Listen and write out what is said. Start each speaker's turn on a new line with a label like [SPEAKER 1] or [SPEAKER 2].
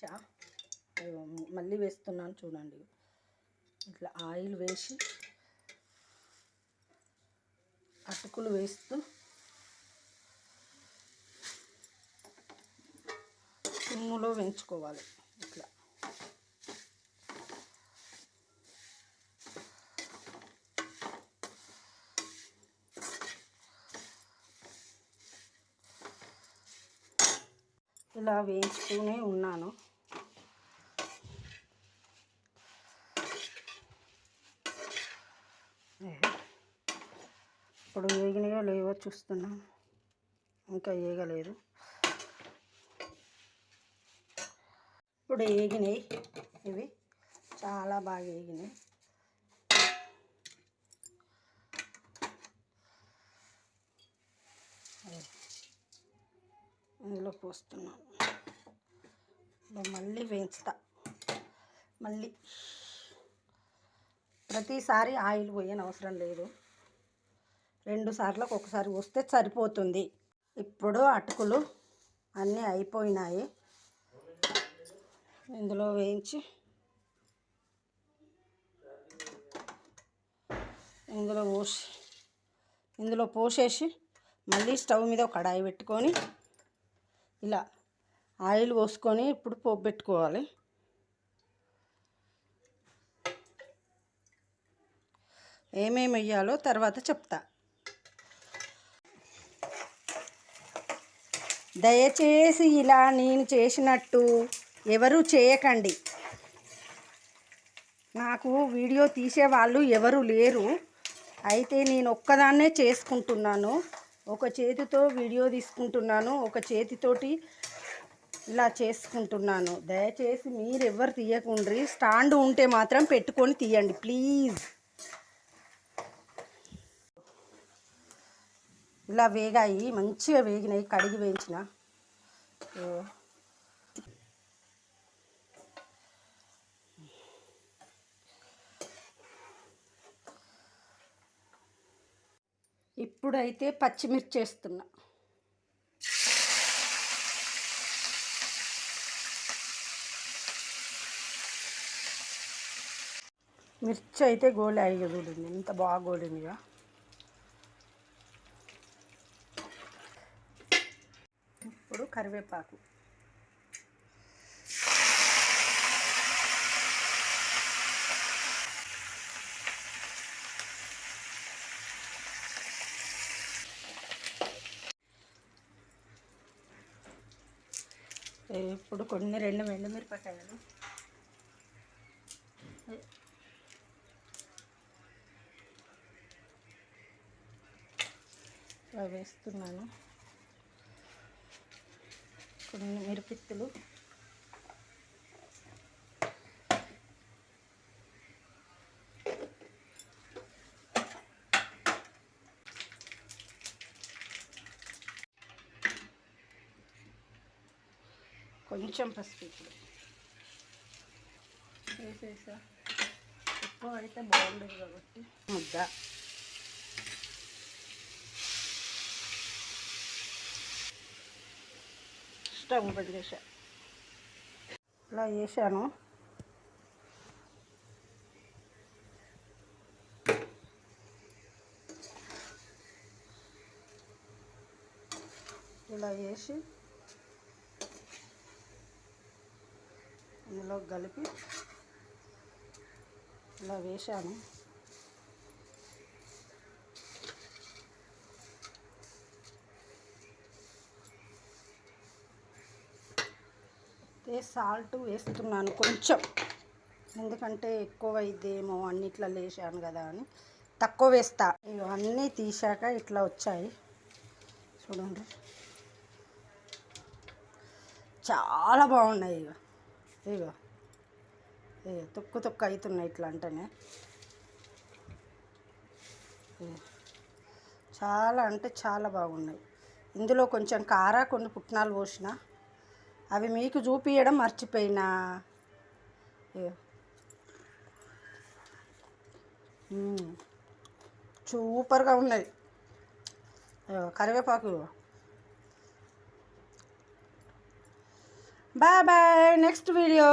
[SPEAKER 1] చా మళ్ళీ వేస్తున్నాను చూడండి. ఇట్లా ఆయిల్ వేసి అటుకులు వేస్తూ సిమ్ములో వేయించుకోవాలి. ఇట్లా. ఇలా వేయించుతూనే ఉన్నాను. ఇప్పుడు వేగినాయో లేవో చూస్తున్నాం. ఇంకా వేగలేదు. ఇప్పుడు వేగినాయి. ఇవి చాలా బాగా వేగినాయి. ఇందులో పోస్తున్నాను. మళ్ళీ వేయించుతా. మళ్ళీ. ప్రతిసారి ఆయిల్ పోయని అవసరం లేదు. రెండు సార్లకు ఒకసారి వస్తే సరిపోతుంది. ఇప్పుడు అటుకులు అన్నీ అయిపోయినాయి. ఇందులో వేయించి ఇందులో పోసి ఇందులో పోసేసి మళ్ళీ స్టవ్ మీద ఒక కడాయి పెట్టుకొని ఇలా ఆయిల్ పోసుకొని ఇప్పుడు పోపు పెట్టుకోవాలి. ఏమేమి వేయాలో తర్వాత చెప్తా. దయచేసి ఇలా నేను చేసినట్టు ఎవరు చేయకండి. నాకు వీడియో తీసేవాళ్ళు ఎవరు లేరు. అయితే నేను ఒక్కదాన్నే చేసుకుంటున్నాను. ఒక చేతితో వీడియో తీసుకుంటున్నాను. ఒక చేతితోటి ఇలా చేసుకుంటున్నాను. దయచేసి మీరు ఎవరు తీయకుండ్రి. స్టాండ్ ఉంటే మాత్రం పెట్టుకొని తీయండి ప్లీజ్. ఇలా వేగాయి మంచిగా వేగినాయి కడిగి వేయించిన. ఇప్పుడైతే పచ్చిమిర్చి వేస్తున్నా. మిర్చి అయితే గోలాయి చూడండి ఎంత బాగా గోలిందిగా. ఇప్పుడు కరివేపాకు. ఇప్పుడు కొన్ని రెండు ఎండుమిరపకాయలు వేస్తున్నాను. కొన్ని మిరపిత్తులు. కొంచెం పసుపు ఇప్పుడు. వేసేసా? ఎక్కువ అయితే బాగుండదు కాబట్టి. ముద్ద స్టవ్ బంద్ ఇలా వేసాను ఇలా వేసి ఇందులో కలిపి ఇలా అయితే సాల్ట్ వేస్తున్నాను కొంచెం. ఎందుకంటే ఎక్కువ అయిద్దేమో అన్నిట్లో వేసాను కదా అని. తక్కువ వేస్తా. ఇవన్నీ తీసాక ఇట్లా వచ్చాయి. చూడండి. చాలా బాగున్నాయి ఇక ఇగో. ఇగో తొక్కు తొక్కు అవుతున్నాయి ఇట్లా అంటేనే. చాలా అంటే చాలా బాగున్నాయి. ఇందులో కొంచెం కార కొన్ని పుట్నాలు పోసిన. అవి మీకు చూపించడం మర్చిపోయినా. సూపర్గా ఉన్నాయి. కరివేపాకు. Bye bye next video.